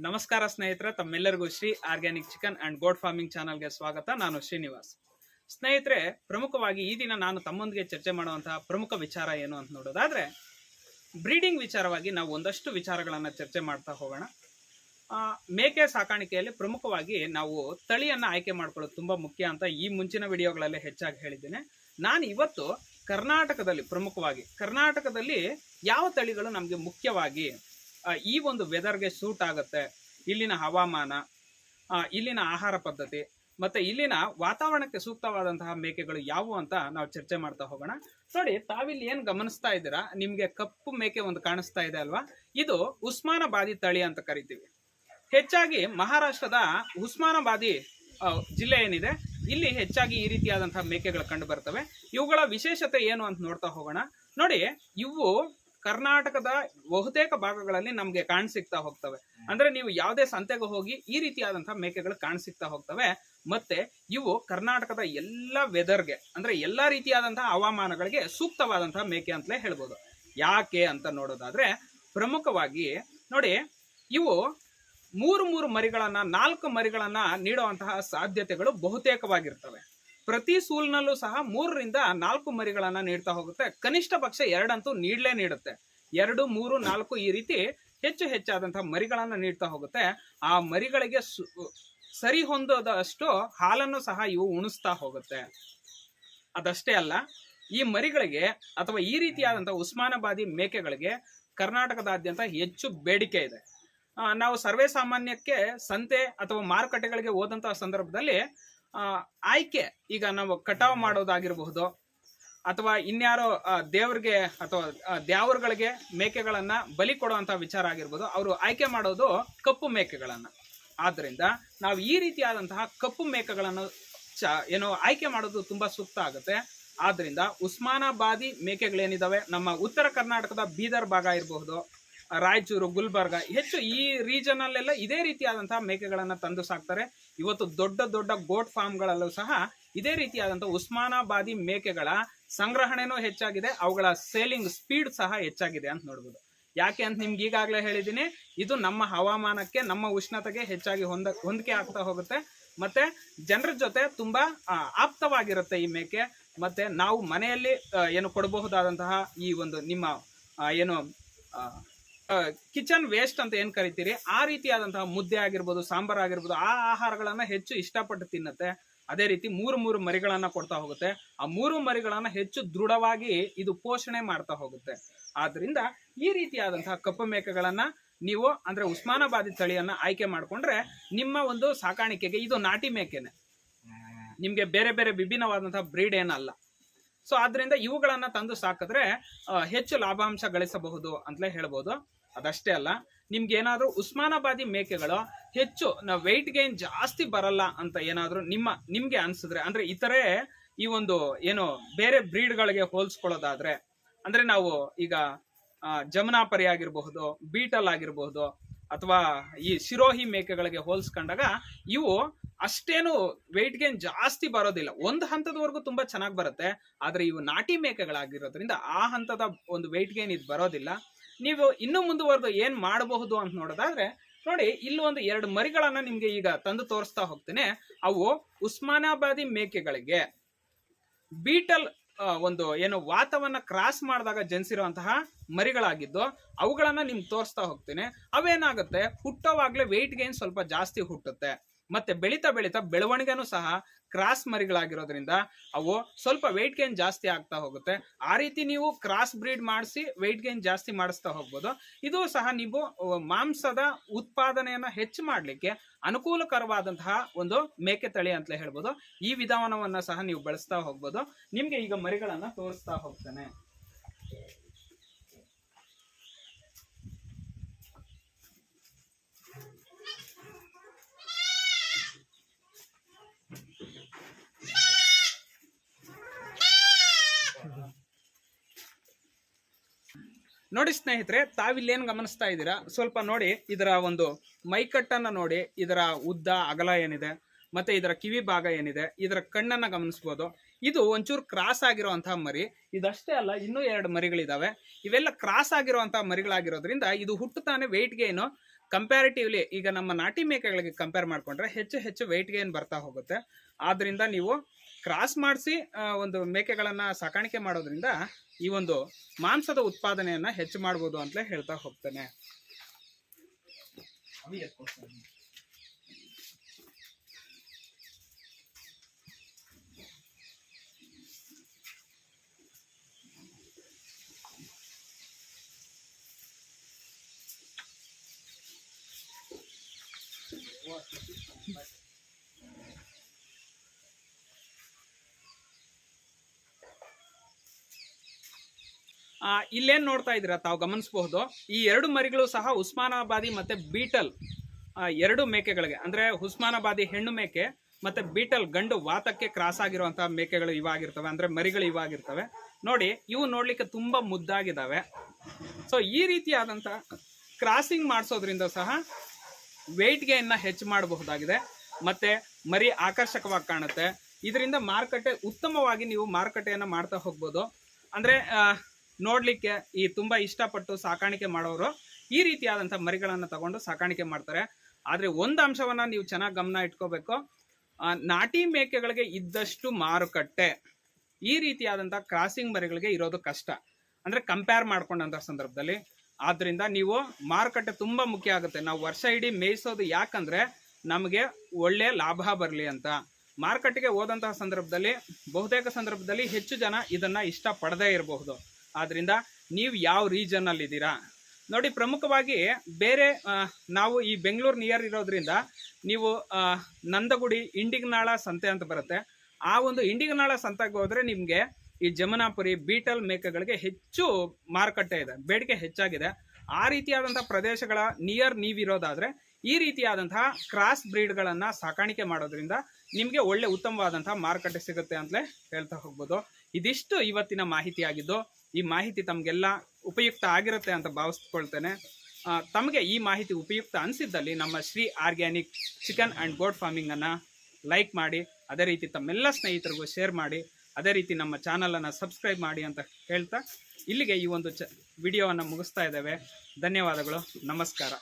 ನಮಸ್ಕಾರ ಸ್ನೇಹಿತರೆ, ತಮ್ಮೆಲ್ಲರಿಗೂ Shri organic chicken and goat farming ಚಾನಲ್ಗೆ ಸ್ವಾಗತ. ನಾನು ಶ್ರೀನಿವಾಸ್. ಸ್ನೇಹಿತರೆ, ಪ್ರಮುಖವಾಗಿ ಈ ದಿನ ನಾನು ತಮ್ಮೊಂದಿಗೆ ಚರ್ಚೆ ಮಾಡುವಂತಹ ಪ್ರಮುಖ ವಿಚಾರ ಏನು ಅಂತ ನೋಡೋದಾದ್ರೆ, ಬ್ರೀಡಿಂಗ್ ವಿಚಾರವಾಗಿ ನಾವು ಒಂದಷ್ಟು ವಿಚಾರಗಳನ್ನು ಚರ್ಚೆ ಮಾಡ್ತಾ ಹೋಗೋಣ. ಮೇಕೆ ಸಾಕಾಣಿಕೆಯಲ್ಲಿ ಪ್ರಮುಖವಾಗಿ ನಾವು ತಳಿಯನ್ನು ಆಯ್ಕೆ ಮಾಡ್ಕೊಳ್ಳೋದು ತುಂಬಾ ಮುಖ್ಯ ಅಂತ ಈ ಮುಂಚಿನ ವಿಡಿಯೋಗಳಲ್ಲಿ ಹೆಚ್ಚಾಗಿ ಹೇಳಿದ್ದೇನೆ. ನಾನು ಇವತ್ತು ಕರ್ನಾಟಕದಲ್ಲಿ ಪ್ರಮುಖವಾಗಿ, ಕರ್ನಾಟಕದಲ್ಲಿ ಯಾವ ತಳಿಗಳು ನಮಗೆ ಮುಖ್ಯವಾಗಿ ಈ ಒಂದು ವೆದರ್ಗೆ ಸೂಟ್ ಆಗುತ್ತೆ. ಇಲ್ಲಿನ ಹವಾಮಾನ ಇಲ್ಲಿನ ಆಹಾರ ಪದ್ಧತಿ, ಮತ್ತೆ ಇಲ್ಲಿನ ವಾತಾವರಣಕ್ಕೆ ಸೂಕ್ತವಾದಂತಹ ಮೇಕೆಗಳು ಯಾವುವು ಅಂತ ನಾವು ಚರ್ಚೆ ಮಾಡ್ತಾ ಹೋಗೋಣ. ನೋಡಿ, ತಾವಿಲ್ಲಿ ಏನು ಗಮನಿಸ್ತಾ ಇದ್ದೀರಾ? ನಿಮಗೆ ಕಪ್ಪು ಮೇಕೆ ಒಂದು ಕಾಣಿಸ್ತಾ ಇದೆ ಅಲ್ವಾ? ಇದು ಉಸ್ಮಾನಾಬಾದಿ ತಳಿ ಅಂತ ಕರಿತೀವಿ. ಹೆಚ್ಚಾಗಿ ಮಹಾರಾಷ್ಟ್ರದ ಉಸ್ಮಾನಾಬಾದಿ ಜಿಲ್ಲೆ ಏನಿದೆ, ಇಲ್ಲಿ ಹೆಚ್ಚಾಗಿ ಈ ರೀತಿಯಾದಂತಹ ಮೇಕೆಗಳು ಕಂಡು ಬರ್ತವೆ. ಇವುಗಳ ವಿಶೇಷತೆ ಏನು ಅಂತ ನೋಡ್ತಾ ಹೋಗೋಣ. ನೋಡಿ, ಇವು ಕರ್ನಾಟಕದ ಬಹುತೇಕ ಭಾಗಗಳಲ್ಲಿ ನಮ್ಗೆ ಕಾಣಿಸಿಕ್ತಾ ಹೋಗ್ತವೆ. ಅಂದ್ರೆ ನೀವು ಯಾವುದೇ ಸಂತೆಗೆ ಹೋಗಿ ಈ ರೀತಿಯಾದಂತಹ ಮೇಕೆಗಳು ಕಾಣಿಸಿಕ್ತಾ ಹೋಗ್ತವೆ. ಮತ್ತೆ ಇವು ಕರ್ನಾಟಕದ ಎಲ್ಲ ವೆದರ್ಗೆ, ಅಂದ್ರೆ ಎಲ್ಲಾ ರೀತಿಯಾದಂತಹ ಹವಾಮಾನಗಳಿಗೆ ಸೂಕ್ತವಾದಂತಹ ಮೇಕೆ ಅಂತಲೇ ಹೇಳ್ಬೋದು. ಯಾಕೆ ಅಂತ ನೋಡೋದಾದ್ರೆ ಪ್ರಮುಖವಾಗಿ ನೋಡಿ, ಇವು ಮೂರು ಮೂರು ಮರಿಗಳನ್ನ, ನಾಲ್ಕು ಮರಿಗಳನ್ನ ನೀಡುವಂತಹ ಸಾಧ್ಯತೆಗಳು ಬಹುತೇಕವಾಗಿರ್ತವೆ. ಪ್ರತಿ ಸೂಲ್ನಲ್ಲೂ ಸಹ ಮೂರರಿಂದ ನಾಲ್ಕು ಮರಿಗಳನ್ನು ನೀಡ್ತಾ ಹೋಗುತ್ತೆ. ಕನಿಷ್ಠ ಪಕ್ಷ ಎರಡಂತೂ ನೀಡಲೇ ನೀಡುತ್ತೆ. ಎರಡು, ಮೂರು, ನಾಲ್ಕು ಈ ರೀತಿ ಹೆಚ್ಚು ಹೆಚ್ಚಾದಂತಹ ಮರಿಗಳನ್ನು ನೀಡ್ತಾ ಹೋಗುತ್ತೆ. ಆ ಮರಿಗಳಿಗೆ ಸರಿ ಹೊಂದೋದಷ್ಟು ಹಾಲನ್ನು ಸಹ ಇವು ಉಣಿಸ್ತಾ ಹೋಗುತ್ತೆ. ಅದಷ್ಟೇ ಅಲ್ಲ, ಈ ಮರಿಗಳಿಗೆ ಅಥವಾ ಈ ರೀತಿಯಾದಂಥ ಉಸ್ಮಾನಾಬಾದಿ ಮೇಕೆಗಳಿಗೆ ಕರ್ನಾಟಕದಾದ್ಯಂತ ಹೆಚ್ಚು ಬೇಡಿಕೆ ಇದೆ. ನಾವು ಸರ್ವೇ ಸಾಮಾನ್ಯಕ್ಕೆ ಸಂತೆ ಅಥವಾ ಮಾರುಕಟ್ಟೆಗಳಿಗೆ ಹೋದಂತಹ ಸಂದರ್ಭದಲ್ಲಿ ಆಯ್ಕೆ ಈಗ ನಾವು ಕಟಾವು ಮಾಡೋದಾಗಿರಬಹುದು ಅಥವಾ ಇನ್ಯಾರೋ ದೇವ್ರಿಗೆ ಅಥವಾ ದೇವರುಗಳಿಗೆ ಮೇಕೆಗಳನ್ನ ಬಲಿ ಕೊಡುವಂತಹ ವಿಚಾರ ಆಗಿರ್ಬೋದು, ಅವರು ಆಯ್ಕೆ ಮಾಡೋದು ಕಪ್ಪು ಮೇಕೆಗಳನ್ನ. ಆದ್ರಿಂದ ನಾವು ಈ ರೀತಿಯಾದಂತಹ ಕಪ್ಪು ಮೇಕೆಗಳನ್ನು ಚ, ಏನು ಆಯ್ಕೆ ಮಾಡೋದು ತುಂಬಾ ಸೂಕ್ತ ಆಗುತ್ತೆ. ಆದ್ರಿಂದ ಉಸ್ಮಾನಾಬಾದಿ ಮೇಕೆಗಳೇನಿದಾವೆ, ನಮ್ಮ ಉತ್ತರ ಕರ್ನಾಟಕದ ಬೀದರ್ ಭಾಗ ಇರಬಹುದು ರಾಯಚೂರು, ಗುಲ್ಬರ್ಗ, ಹೆಚ್ಚು ಈ ರೀಜನ್ ಅಲ್ಲೆಲ್ಲ ಇದೇ ರೀತಿಯಾದಂತಹ ಮೇಕೆಗಳನ್ನು ತಂದು ಸಾಕ್ತಾರೆ. ಇವತ್ತು ದೊಡ್ಡ ದೊಡ್ಡ ಗೋಟ್ ಫಾರ್ಮ್ಗಳಲ್ಲೂ ಸಹ ಇದೇ ರೀತಿಯಾದಂತಹ ಉಸ್ಮಾನಾಬಾದಿ ಮೇಕೆಗಳ ಸಂಗ್ರಹಣೆನೂ ಹೆಚ್ಚಾಗಿದೆ. ಅವುಗಳ ಸೇಲಿಂಗ್ ಸ್ಪೀಡ್ ಸಹ ಹೆಚ್ಚಾಗಿದೆ ಅಂತ ನೋಡ್ಬೋದು. ಯಾಕೆ ಅಂತ ನಿಮ್ಗೆ ಈಗಾಗಲೇ ಹೇಳಿದ್ದೀನಿ, ಇದು ನಮ್ಮ ಹವಾಮಾನಕ್ಕೆ, ನಮ್ಮ ಉಷ್ಣತೆಗೆ ಹೆಚ್ಚಾಗಿ ಹೊಂದ, ಹೊಂದಿಕೆ ಆಗ್ತಾ ಹೋಗುತ್ತೆ. ಮತ್ತೆ ಜನರ ಜೊತೆ ತುಂಬಾ ಆಪ್ತವಾಗಿರುತ್ತೆ ಈ ಮೇಕೆ. ಮತ್ತೆ ನಾವು ಮನೆಯಲ್ಲಿ ಏನು ಕೊಡಬಹುದಾದಂತಹ ಈ ಒಂದು ನಿಮ್ಮ ಏನು ಕಿಚನ್ ವೇಸ್ಟ್ ಅಂತ ಏನ್ ಕರಿತೀರಿ? ಆ ರೀತಿಯಾದಂತಹ ಮುದ್ದೆ ಆಗಿರ್ಬೋದು, ಸಾಂಬಾರ್ ಆಗಿರ್ಬೋದು, ಆ ಆಹಾರಗಳನ್ನ ಹೆಚ್ಚು ಇಷ್ಟಪಟ್ಟು ತಿನ್ನುತ್ತೆ. ಅದೇ ರೀತಿ ಮೂರು ಮೂರು ಮರಿಗಳನ್ನ ಕೊಡ್ತಾ ಹೋಗುತ್ತೆ. ಆ ಮೂರು ಮರಿಗಳನ್ನ ಹೆಚ್ಚು ದೃಢವಾಗಿ ಇದು ಪೋಷಣೆ ಮಾಡ್ತಾ ಹೋಗುತ್ತೆ. ಆದ್ರಿಂದ ಈ ರೀತಿಯಾದಂತಹ ಕಪ್ಪು ಮೇಕೆಗಳನ್ನ ನೀವು ಅಂದ್ರೆ ಉಸ್ಮಾನಾಬಾದಿ ತಳಿಯನ್ನ ಆಯ್ಕೆ ಮಾಡ್ಕೊಂಡ್ರೆ ನಿಮ್ಮ ಒಂದು ಸಾಕಾಣಿಕೆಗೆ ಇದು ನಾಟಿ ಮೇಕೆನೆ. ನಿಮ್ಗೆ ಬೇರೆ ಬೇರೆ ವಿಭಿನ್ನವಾದಂತಹ ಬ್ರೀಡ್ ಏನಲ್ಲ. ಸೊ ಆದ್ರಿಂದ ಇವುಗಳನ್ನ ತಂದು ಸಾಕಿದ್ರೆ ಹೆಚ್ಚು ಲಾಭಾಂಶ ಗಳಿಸಬಹುದು ಅಂತಲೇ ಹೇಳ್ಬೋದು. ಅದಷ್ಟೇ ಅಲ್ಲ ನಿಮ್ಗೆ ಏನಾದ್ರೂ ಉಸ್ಮಾನಾಬಾದಿ ಮೇಕೆಗಳು ಹೆಚ್ಚು ನಾವು ವೆಯ್ಟ್ ಗೇನ್ ಜಾಸ್ತಿ ಬರಲ್ಲ ಅಂತ ಏನಾದ್ರೂ ನಿಮ್ಮ, ನಿಮಗೆ ಅನ್ಸಿದ್ರೆ, ಅಂದ್ರೆ ಇತರೆ ಈ ಒಂದು ಏನು ಬೇರೆ ಬ್ರೀಡ್ಗಳಿಗೆ ಹೋಲಿಸ್ಕೊಳ್ಳೋದಾದ್ರೆ, ಅಂದ್ರೆ ನಾವು ಈಗ ಜಮುನಾಪರಿ ಆಗಿರಬಹುದು, ಬೀಟಲ್ ಆಗಿರಬಹುದು, ಅಥವಾ ಈ ಶಿರೋಹಿ ಮೇಕೆಗಳಿಗೆ ಹೋಲಿಸ್ಕೊಂಡಾಗ ಇವು ಅಷ್ಟೇನು ವೆಯ್ಟ್ ಗೇನ್ ಜಾಸ್ತಿ ಬರೋದಿಲ್ಲ. ಒಂದು ಹಂತದವರೆಗೂ ತುಂಬಾ ಚೆನ್ನಾಗಿ ಬರುತ್ತೆ, ಆದರೆ ಇವು ನಾಟಿ ಮೇಕೆಗಳಾಗಿರೋದ್ರಿಂದ ಆ ಹಂತದ ಒಂದು ವೆಯ್ಟ್ ಗೇನ್ ಇದು ಬರೋದಿಲ್ಲ. ನೀವು ಇನ್ನು ಮುಂದುವರೆದು ಏನ್ ಮಾಡಬಹುದು ಅಂತ ನೋಡೋದಾದ್ರೆ, ನೋಡಿ, ಇಲ್ಲಿ ಒಂದು ಎರಡು ಮರಿಗಳನ್ನ ನಿಮ್ಗೆ ಈಗ ತಂದು ತೋರಿಸ್ತಾ ಹೋಗ್ತೇನೆ. ಅವು ಉಸ್ಮಾನಾಬಾದಿ ಮೇಕೆಗಳಿಗೆ. ಬೀಟಲ್ ಒಂದು ಏನು ವಾತವನ್ನ ಕ್ರಾಸ್ ಮಾಡಿದಾಗ ಜನಿಸಿರುವಂತಹ ಮರಿಗಳಾಗಿದ್ದು, ಅವುಗಳನ್ನ ನಿಮ್ಗೆ ತೋರಿಸ್ತಾ ಹೋಗ್ತೇನೆ. ಅವೇನಾಗುತ್ತೆ? ಹುಟ್ಟೋವಾಗ್ಲೇ ವೆಯ್ಟ್ ಗೇನ್ ಸ್ವಲ್ಪ ಜಾಸ್ತಿ ಹುಟ್ಟುತ್ತೆ. ಮತ್ತೆ ಬೆಳೀತಾ ಬೆಳೀತಾ ಬೆಳವಣಿಗೆನೂ ಸಹ ಕ್ರಾಸ್ ಮರಿಗಳಾಗಿರೋದ್ರಿಂದ ಅವು ಸ್ವಲ್ಪ ವೆಯ್ಟ್ ಗೇನ್ ಜಾಸ್ತಿ ಆಗ್ತಾ ಹೋಗುತ್ತೆ. ಆ ರೀತಿ ನೀವು ಕ್ರಾಸ್ ಬ್ರೀಡ್ ಮಾಡಿಸಿ ವೆಯ್ಟ್ ಗೇನ್ ಜಾಸ್ತಿ ಮಾಡಿಸ್ತಾ ಹೋಗ್ಬೋದು. ಇದು ಸಹ ನೀವು ಮಾಂಸದ ಉತ್ಪಾದನೆಯನ್ನ ಹೆಚ್ಚು ಮಾಡಲಿಕ್ಕೆ ಅನುಕೂಲಕರವಾದಂತಹ ಒಂದು ಮೇಕೆ ತಳಿ ಅಂತಲೇ ಹೇಳ್ಬೋದು. ಈ ವಿಧಾನವನ್ನ ಸಹ ನೀವು ಬಳಸ್ತಾ ಹೋಗ್ಬೋದು. ನಿಮಗೆ ಈಗ ಮರಿಗಳನ್ನು ತೋರಿಸ್ತಾ ಹೋಗ್ತೇನೆ. ನೋಡಿ ಸ್ನೇಹಿತರೆ, ತಾವಿಲ್ಲೇನು ಗಮನಿಸ್ತಾ ಇದ್ದೀರಾ? ಸ್ವಲ್ಪ ನೋಡಿ, ಇದರ ಒಂದು ಮೈಕಟ್ಟನ್ನು ನೋಡಿ, ಇದರ ಉದ್ದ ಅಗಲ ಏನಿದೆ, ಮತ್ತೆ ಇದರ ಕಿವಿ ಭಾಗ ಏನಿದೆ, ಇದರ ಕಣ್ಣನ್ನು ಗಮನಿಸ್ಬೋದು. ಇದು ಒಂಚೂರು ಕ್ರಾಸ್ ಆಗಿರುವಂತಹ ಮರಿ, ಇದಷ್ಟೇ ಅಲ್ಲ, ಇನ್ನೂ ಎರಡು ಮರಿಗಳಿದಾವೆ. ಇವೆಲ್ಲ ಕ್ರಾಸ್ ಆಗಿರುವಂತಹ ಮರಿಗಳಾಗಿರೋದ್ರಿಂದ ಇದು ಹುಟ್ಟುತ್ತಾನೆ ವೆಯ್ಟ್ ಗೇನು ಕಂಪ್ಯಾರಿಟಿವ್ಲಿ ಈಗ ನಮ್ಮ ನಾಟಿ ಮೇಕೆಗಳಿಗೆ ಕಂಪೇರ್ ಮಾಡಿಕೊಂಡ್ರೆ ಹೆಚ್ಚು ಹೆಚ್ಚು ವೆಯ್ಟ್ ಗೇನ್ ಬರ್ತಾ ಹೋಗುತ್ತೆ. ಆದ್ದರಿಂದ ನೀವು ಕ್ರಾಸ್ ಮಾಡಿಸಿ ಒಂದು ಮೇಕೆಗಳನ್ನು ಸಾಕಾಣಿಕೆ ಮಾಡೋದ್ರಿಂದ ಈ ಒಂದು ಮಾಂಸದ ಉತ್ಪಾದನೆಯನ್ನ ಹೆಚ್ಚು ಮಾಡ್ಬೋದು ಅಂತಲೇ ಹೇಳ್ತಾ ಹೋಗ್ತೇನೆ. ಇಲ್ಲೇನ್ ನೋಡ್ತಾ ಇದ್ದೀರಾ ತಾವು ಗಮನಿಸಬಹುದು? ಈ ಎರಡು ಮರಿಗಳು ಸಹ ಉಸ್ಮಾನಾಬಾದಿ ಮತ್ತೆ ಬೀಟಲ್ ಎರಡು ಮೇಕೆಗಳಿಗೆ. ಅಂದ್ರೆ ಉಸ್ಮಾನಾಬಾದಿ ಹೆಣ್ಣು ಮೇಕೆ ಮತ್ತೆ ಬೀಟಲ್ ಗಂಡು ವಾತಕ್ಕೆ ಕ್ರಾಸ್ ಆಗಿರುವಂತಹ ಮೇಕೆಗಳು ಇವಾಗಿರ್ತವೆ. ಅಂದ್ರೆ ಮರಿಗಳು ಇವಾಗಿರ್ತವೆ. ನೋಡಿ, ಇವು ನೋಡಲಿಕ್ಕೆ ತುಂಬಾ ಮುದ್ದಾಗಿದ್ದಾವೆ. ಸೊ ಈ ರೀತಿಯಾದಂತ ಕ್ರಾಸಿಂಗ್ ಮಾಡಿಸೋದ್ರಿಂದ ಸಹ ವೆಯ್ಟ್ ಇನ್ನು ಹೆಚ್ಚು ಮಾಡಬಹುದಾಗಿದೆ. ಮತ್ತೆ ಮರಿ ಆಕರ್ಷಕವಾಗಿ ಕಾಣುತ್ತೆ. ಇದರಿಂದ ಮಾರುಕಟ್ಟೆ ಉತ್ತಮವಾಗಿ ನೀವು ಮಾರುಕಟ್ಟೆಯನ್ನು ಮಾಡ್ತಾ ಹೋಗ್ಬೋದು. ಅಂದ್ರೆ ನೋಡ್ಲಿಕ್ಕೆ ಈ ತುಂಬಾ ಇಷ್ಟಪಟ್ಟು ಸಾಕಾಣಿಕೆ ಮಾಡೋರು ಈ ರೀತಿಯಾದಂಥ ಮರಿಗಳನ್ನು ತಗೊಂಡು ಸಾಕಾಣಿಕೆ ಮಾಡ್ತಾರೆ. ಆದರೆ ಒಂದು ಅಂಶವನ್ನ ನೀವು ಚೆನ್ನಾಗಿ ಗಮನ ಇಟ್ಕೋಬೇಕು. ನಾಟಿ ಮೇಕೆಗಳಿಗೆ ಇದ್ದಷ್ಟು ಮಾರುಕಟ್ಟೆ ಈ ರೀತಿಯಾದಂಥ ಕ್ರಾಸಿಂಗ್ ಮರಿಗಳಿಗೆ ಇರೋದು ಕಷ್ಟ. ಅಂದ್ರೆ ಕಂಪೇರ್ ಮಾಡ್ಕೊಂಡಂತ ಸಂದರ್ಭದಲ್ಲಿ. ಆದ್ದರಿಂದ ನೀವು ಮಾರುಕಟ್ಟೆ ತುಂಬಾ ಮುಖ್ಯ ಆಗುತ್ತೆ. ನಾವು ವರ್ಷ ಇಡೀ ಮೇಯಿಸೋದು ಯಾಕಂದ್ರೆ ನಮಗೆ ಒಳ್ಳೆ ಲಾಭ ಬರಲಿ ಅಂತ. ಮಾರುಕಟ್ಟೆಗೆ ಹೋದಂತಹ ಸಂದರ್ಭದಲ್ಲಿ, ಬಹುತೇಕ ಸಂದರ್ಭದಲ್ಲಿ ಹೆಚ್ಚು ಜನ ಇದನ್ನ ಇಷ್ಟಪಡದೇ ಇರಬಹುದು. ಆದ್ರಿಂದ ನೀವು ಯಾವ ರೀಜನ್ ಅಲ್ಲಿ ಇದ್ದೀರಾ ನೋಡಿ, ಪ್ರಮುಖವಾಗಿ ಬೇರೆ ನಾವು ಈ ಬೆಂಗಳೂರು ನಿಯರ್ ಇರೋದ್ರಿಂದ ನೀವು ನಂದಗುಡಿ, ಇಂಡಿಗನಾಳ ಸಂತೆ ಅಂತ ಬರುತ್ತೆ. ಆ ಒಂದು ಇಂಡಿಗನಾಳ ಸಂತೆಗೆ ಹೋದ್ರೆ ನಿಮ್ಗೆ ಈ ಜಮುನಾಪುರಿ, ಬೀಟಲ್ ಮೇಕೆಗಳಿಗೆ ಹೆಚ್ಚು ಮಾರುಕಟ್ಟೆ ಇದೆ, ಬೇಡಿಕೆ ಹೆಚ್ಚಾಗಿದೆ. ಆ ರೀತಿಯಾದಂತಹ ಪ್ರದೇಶಗಳ ನಿಯರ್ ನೀವಿರೋದಾದ್ರೆ ಈ ರೀತಿಯಾದಂತಹ ಕ್ರಾಸ್ ಬ್ರೀಡ್ಗಳನ್ನ ಸಾಕಾಣಿಕೆ ಮಾಡೋದ್ರಿಂದ ನಿಮಗೆ ಒಳ್ಳೆ ಉತ್ತಮವಾದಂತಹ ಮಾರುಕಟ್ಟೆ ಸಿಗುತ್ತೆ ಅಂತಲೇ ಹೇಳ್ತಾ ಹೋಗ್ಬೋದು. ಇದಿಷ್ಟು ಇವತ್ತಿನ ಮಾಹಿತಿ ಆಗಿದ್ದು ಈ ಮಾಹಿತಿ ತಮಗೆಲ್ಲ ಉಪಯುಕ್ತ ಆಗಿರುತ್ತೆ ಅಂತ ಭಾವಿಸ್ಕೊಳ್ತೇನೆ. ತಮಗೆ ಈ ಮಾಹಿತಿ ಉಪಯುಕ್ತ ಅನಿಸಿದ್ದಲ್ಲಿ ನಮ್ಮ Shri organic chicken and goat ಫಾರ್ಮಿಂಗನ್ನು like ಮಾಡಿ, ಅದೇ ರೀತಿ ತಮ್ಮೆಲ್ಲ ಸ್ನೇಹಿತರಿಗೂ ಶೇರ್ ಮಾಡಿ, ಅದೇ ರೀತಿ ನಮ್ಮ ಚಾನಲನ್ನು ಸಬ್ಸ್ಕ್ರೈಬ್ ಮಾಡಿ ಅಂತ ಹೇಳ್ತಾ ಇಲ್ಲಿಗೆ ಈ ಒಂದು ಚ, ವಿಡಿಯೋವನ್ನು ಮುಗಿಸ್ತಾ ಇದ್ದೇವೆ. ಧನ್ಯವಾದಗಳು. ನಮಸ್ಕಾರ.